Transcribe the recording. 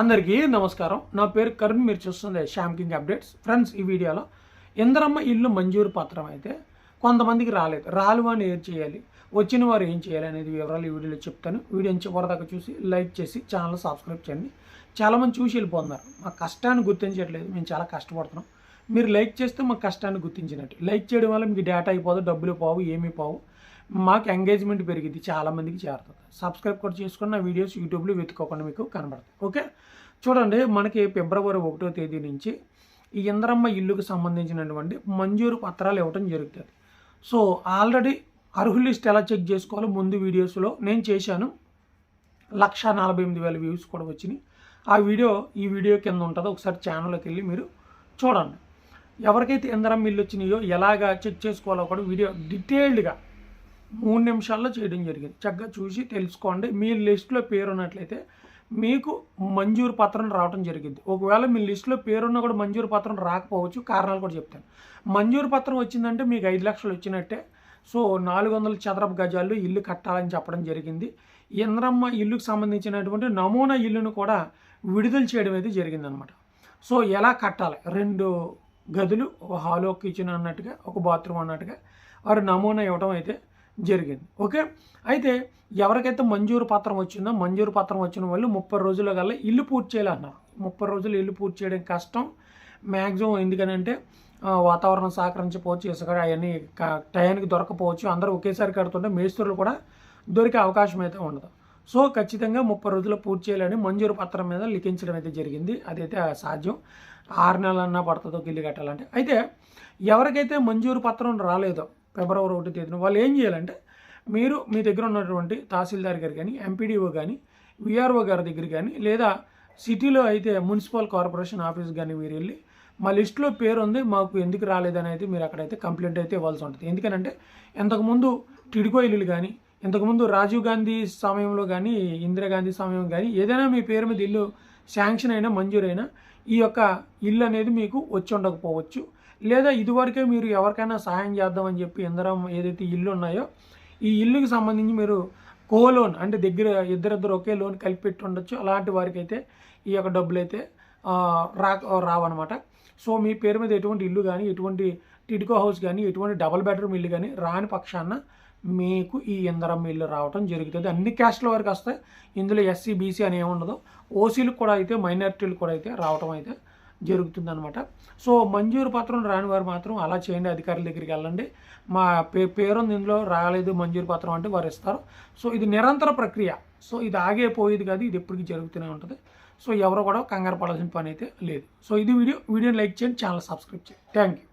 అందరికీ నమస్కారం. నా పేరు కరుణ్ మీరు చూస్తుంది శ్యామ్ కింగ్ అప్డేట్స్. ఫ్రెండ్స్ ఈ వీడియోలో ఇందరమ్మ ఇల్లు మంజూరు పత్రం అయితే కొంతమందికి రాలేదు. రాలు అని ఏం చేయాలి. వచ్చిన వారు ఏం చేయాలి అనేది వివరాలు ఈ వీడియోలో చెప్తాను. వీడియోని చివరిదాకా చూసి లైక్ చేసి ఛానల్ సబ్స్క్రైబ్ చేయండి. చాలామంది చూసి వెళ్ళిపోతున్నారు. మా కష్టాన్ని గుర్తించట్లేదు. మేము చాలా కష్టపడుతున్నాం. మీరు లైక్ చేస్తే మా కష్టాన్ని గుర్తించినట్టు. లైక్ చేయడం వల్ల మీకు డేటా అయిపోదు డబ్బులు పోవు ఏమీ పోవు. మాకు ఎంగేజ్మెంట్ పెరిగింది చాలామందికి చేరుతుంది సబ్స్క్రైబ్ కూడా చేసుకుని నా వీడియోస్ యూట్యూబ్లో వెతుక్కోకుండా మీకు కనబడతాయి. ఓకే చూడండి మనకి ఫిబ్రవరి ఒకటో తేదీ నుంచి ఈ ఇంద్రమ్మ ఇల్లుకు సంబంధించినటువంటి మంజూరు పత్రాలు ఇవ్వటం జరుగుతుంది. సో ఆల్రెడీ అర్హుల లిస్ట్ ఎలా చెక్ చేసుకోవాలో ముందు వీడియోస్లో నేను చేశాను. లక్ష నలభై ఎనిమిది వేల వ్యూస్ కూడా వచ్చినాయి. ఆ వీడియో ఈ వీడియో కింద ఉంటుంది. ఒకసారి ఛానల్కి వెళ్ళి మీరు చూడండి. ఎవరికైతే ఇంద్రం ఇల్లు వచ్చినాయో ఎలాగా చెక్ చేసుకోవాలో కూడా వీడియో డీటెయిల్డ్గా మూడు నిమిషాల్లో చేయడం జరిగింది. చక్కగా చూసి తెలుసుకోండి. మీ లిస్ట్లో పేరు ఉన్నట్లయితే మీకు మంజూరు పత్రం రావడం జరిగింది. ఒకవేళ మీ లిస్ట్లో పేరున్నా కూడా మంజూరు పత్రం రాకపోవచ్చు. కారణాలు కూడా చెప్తాను. మంజూరు పత్రం వచ్చిందంటే మీకు ఐదు లక్షలు వచ్చినట్టే. సో నాలుగు వందల చదరపు గజాల్లో ఇల్లు కట్టాలని చెప్పడం జరిగింది. ఇంద్రమ్మ ఇల్లుకు సంబంధించినటువంటి నమూనా ఇల్లును కూడా విడుదల చేయడం అయితే జరిగిందనమాట. సో ఎలా కట్టాలి? రెండు గదులు ఒక హాల్ ఒక కిచెన్ అన్నట్టుగా ఒక బాత్రూమ్ అన్నట్టుగా వారు నమూనా ఇవ్వడం అయితే జరిగింది. ఓకే? అయితే ఎవరికైతే మంజూరు పత్రం వచ్చిందో మంజూరు పత్రం వచ్చిన వాళ్ళు ముప్పై రోజుల కల్లా ఇల్లు పూర్తి చేయాలన్నారు ముప్పై రోజులు ఇల్లు పూర్తి చేయడం కష్టం. మ్యాక్సిమం ఎందుకనంటే వాతావరణం సహకరించకపోవచ్చు ఇసుక అవన్నీ టయానికి దొరకపోవచ్చు. అందరూ ఒకేసారి కడుతుంటే మేస్త్రులు కూడా దొరికే అవకాశం అయితే ఉండదు. సో ఖచ్చితంగా ముప్పై రోజులు పూర్తి చేయాలని మంజూరు పత్రం మీద లిఖించడం అయితే జరిగింది. అదైతే సాధ్యం ఆరు నెలలన్నా పడుతుందో గిల్లు కట్టాలంటే. అయితే ఎవరికైతే మంజూరు పత్రం రాలేదో ఫిబ్రవరి ఒకటి తేదీన వాళ్ళు ఏం చేయాలంటే మీరు మీ దగ్గర ఉన్నటువంటి తహసీల్దార్ గారు కానీ ఎంపీడీఓ కానీ విఆర్ఓ గారి దగ్గర కానీ లేదా సిటీలో అయితే మున్సిపల్ కార్పొరేషన్ ఆఫీస్ కానీ మీరు వెళ్ళి మా లిస్ట్లో పేరు ఉంది మాకు ఎందుకు రాలేదని అయితే మీరు అక్కడైతే కంప్లైంట్ అయితే ఇవ్వాల్సి ఉంటుంది. ఎందుకనంటే ఇంతకుముందు టిడికో ఇల్లులు కానీ ఇంతకుముందు రాజీవ్ గాంధీ సమయంలో కానీ ఇందిరాగాంధీ సమయం కానీ ఏదైనా మీ పేరు మీద ఇల్లు శాంక్షన్ అయినా మంజూరైనా ఈ యొక్క ఇల్లు అనేది మీకు వచ్చి ఉండకపోవచ్చు. లేదా ఇదివరకే మీరు ఎవరికైనా సహాయం చేద్దామని చెప్పి ఇందరం ఏదైతే ఇల్లు ఉన్నాయో ఈ ఇల్లుకి సంబంధించి మీరు కో లోన్ అంటే దగ్గర ఇద్దరిద్దరు ఒకే లోన్ కలిపి పెట్టి ఉండొచ్చు. అలాంటి వారికి అయితే ఈ యొక్క డబ్బులు అయితే రా రావన్నమాట. సో మీ పేరు మీద ఎటువంటి ఇల్లు కానీ ఎటువంటి టిడ్కో హౌస్ కానీ ఎటువంటి డబల్ బెడ్రూమ్ ఇల్లు కానీ రాని పక్షాన మీకు ఈ ఇందరం ఇల్లు రావటం జరుగుతుంది. అన్ని క్యాస్ట్ల వరకు వస్తాయి ఇందులో ఎస్సీ బీసీ అని ఏముండదు ఓసీలకు కూడా అయితే మైనారిటీలు కూడా అయితే రావటం అయితే జరుగుతుందనమాట సో మంజూరు పత్రం రాని వారు మాత్రం అలా చేయండి. అధికారుల దగ్గరికి వెళ్ళండి. మా పే పేరుంది ఇందులో రాలేదు మంజూరు పత్రం అంటే వారు ఇస్తారు సో ఇది నిరంతర ప్రక్రియ. సో ఇది ఆగే పోయేది కాదు ఇది ఎప్పటికీ జరుగుతూనే ఉంటుంది. సో ఎవరు కూడా కంగారు పడాల్సిన పని అయితే లేదు. సో ఇది వీడియో. వీడియోని లైక్ చేయండి ఛానల్ సబ్స్క్రైబ్ చేయండి. Thank you.